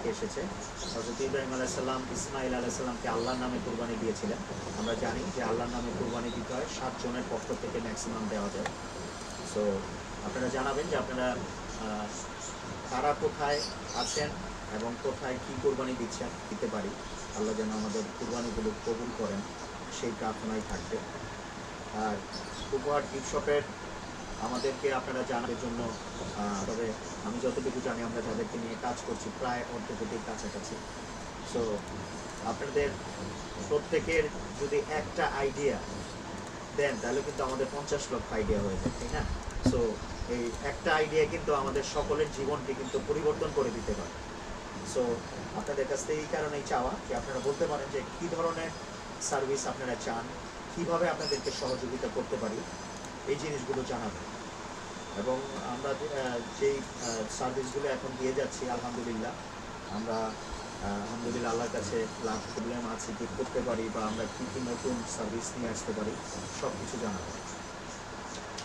থেকে এসেছে। হজরত ইব্রাহিম আলাইসাল্লাম ইসমাইল আলাইসাল্লামকে আল্লাহর নামে কোরবানি দিয়েছিলেন। আমরা জানি যে আল্লাহর নামে কোরবানি দিতে হয় সাতজনের পক্ষ থেকে ম্যাক্সিমাম দেওয়া যায়। সো আপনারা জানাবেন যে আপনারা কারা কোথায় আছেন এবং কোথায় কি কোরবানি দিচ্ছেন, দিতে পারি। আল্লাহ যেন আমাদের কোরবানিগুলো কবুল করেন, সেই প্রার্থনাই থাকবে। আর উপহার, গিফট শপের আমাদেরকে আপনারা জানার জন্য তবে আমি যতটুকু জানি আমরা যাদেরকে নিয়ে কাজ করছি, প্রায় অর্ধকোটির কাছাকাছি। সো আপনাদের প্রত্যেকের যদি একটা আইডিয়া দেন তাহলে কিন্তু আমাদের পঞ্চাশ লক্ষ আইডিয়া হয়ে যায়, তাই না? সো এই একটা আইডিয়া কিন্তু আমাদের সকলের জীবনকে কিন্তু পরিবর্তন করে দিতে পারে। সো আপনাদের কাছ থেকে এই কারণেই চাওয়া যে আপনারা বলতে পারেন যে কী ধরনের সার্ভিস আপনারা চান, কীভাবে আপনাদেরকে সহযোগিতা করতে পারি এই জিনিসগুলো জানাবেন এবং আমরা যেই সার্ভিসগুলো এখন দিয়ে যাচ্ছি, আলহামদুলিল্লাহ, আমরা আলহামদুলিল্লাহ আল্লাহর কাছে লাভ প্রবলেম আছে কি করতে পারি বা আমরা কী কী নতুন সার্ভিস নিয়ে আসতে পারি সব কিছু জানাব।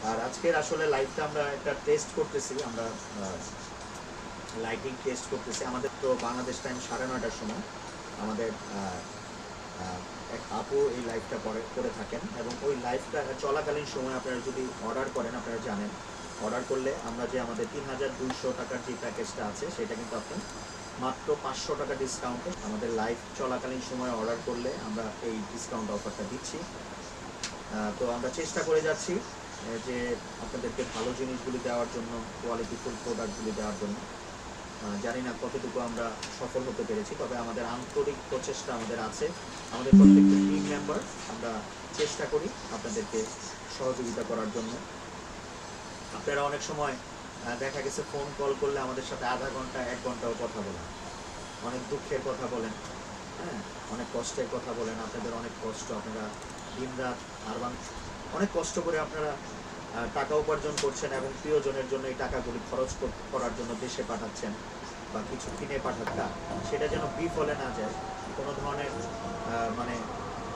আর আজকের আসলে লাইভটা আমরা একটা টেস্ট করতেছি, আমরা লাইটিং টেস্ট করতেছি। আমাদের তো বাংলাদেশ টাইম সাড়ে নয়টার সময়, আমাদের এক আপু এই লাইভটা করে করে থাকেন এবং ওই লাইভটা চলাকালীন সময় আপনারা যদি অর্ডার করেন, আপনারা জানেন। অর্ডার করলে আমরা যে আমাদের তিন হাজার দুইশো টাকার যে প্যাকেজটা আছে, সেটা কিন্তু আপনি মাত্র পাঁচশো টাকা ডিসকাউন্টে আমাদের লাইভ চলাকালীন সময় অর্ডার করলে আমরা এই ডিসকাউন্ট অফারটা দিচ্ছি। তো আমরা চেষ্টা করে যাচ্ছি যে আপনাদেরকে ভালো জিনিসগুলি দেওয়ার জন্য কোয়ালিটিফুল প্রোডাক্টগুলি দেওয়ার জন্য। জানি না কতটুকু আমরা সফল হতে পেরেছি, তবে আমাদের আন্তরিক প্রচেষ্টা আমাদের আছে। আমাদের প্রত্যেকটা টিম মেম্বার আমরা চেষ্টা করি আপনাদেরকে সহযোগিতা করার জন্য। আপনারা অনেক সময় দেখা গেছে ফোন কল করলে আমাদের সাথে আধা ঘণ্টা, এক ঘন্টাও কথা বলেন। অনেক দুঃখের কথা বলেন হ্যাঁ? অনেক কষ্টের কথা বলেন, আপনাদের অনেক কষ্ট, আপনারা দিন রাত আর অনেক কষ্ট করে আপনারা টাকা উপার্জন করছেন এবং প্রিয়জনের জন্য এই টাকাগুলি খরচ করার জন্য দেশে পাঠাচ্ছেন। বা কিছু কিনে পাঠাচ্ছেন সেটা যেন বিফলে না যায়। কোনো ধরনের মানে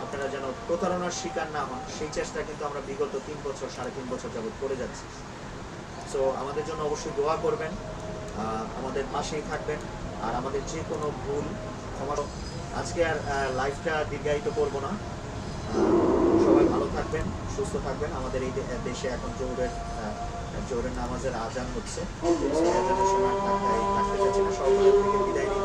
আপনারা যেন প্রতারণার শিকার না হন, সেই চেষ্টা কিন্তু আমরা বিগত তিন বছর, সাড়ে তিন বছর যাবত করে যাচ্ছি। সো আমাদের জন্য অবশ্যই দোয়া করবেন আমাদের পাশেই থাকবেন, আর আমাদের যে কোনো ভুল, ক্ষমা আজকে আর লাইফটা দীর্ঘায়িত করব না আহ, সবাই ভালো থাকবেন সুস্থ থাকবেন। আমাদের এই দেশে এখন জোরের জোহরের নামাজের আজান হচ্ছে। আজানের সময় বিদায় নিচ্ছি।